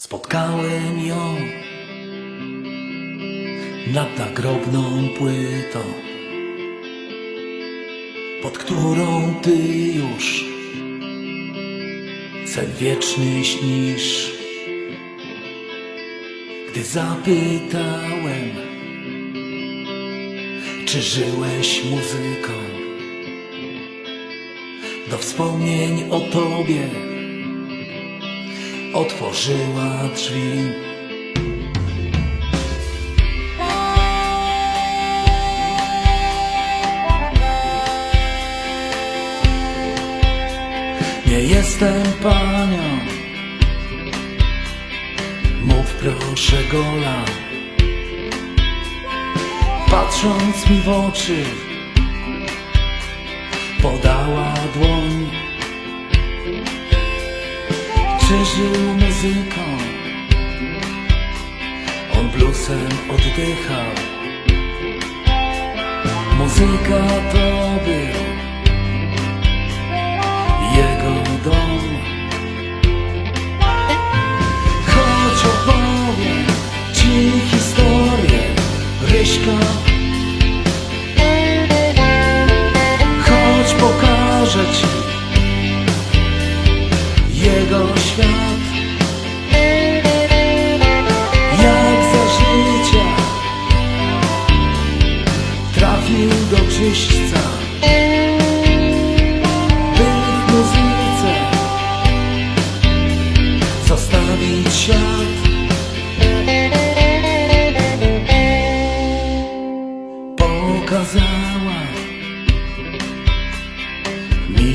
Spotkałem ją nad nagrobną płytą, pod którą ty już sen wieczny śnisz. Gdy zapytałem, czy żyłeś muzyką, do wspomnień o tobie otworzyła drzwi. Nie jestem panią, mów proszę gola. Patrząc mi w oczy, podała dłoń. Czy żył muzyką? On bluesem oddychał. Muzyka to był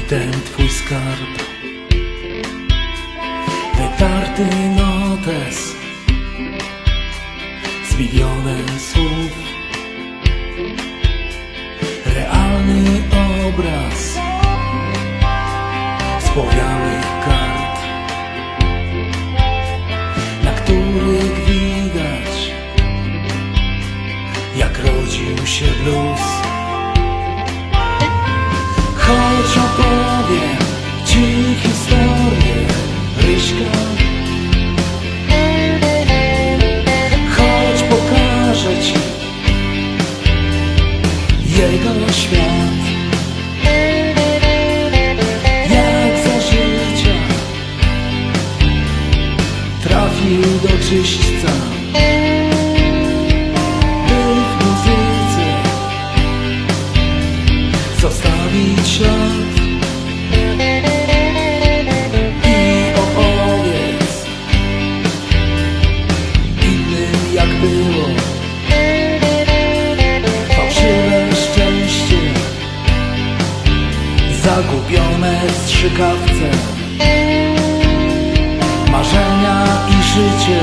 ten twój skarb. Wytarty notes z milionem słów. Realny obraz z powiałych Ryśka Choć pokażę ci jego świat. Jak za życia trafił do czyśćca zagubione w strzykawce. Marzenia i życie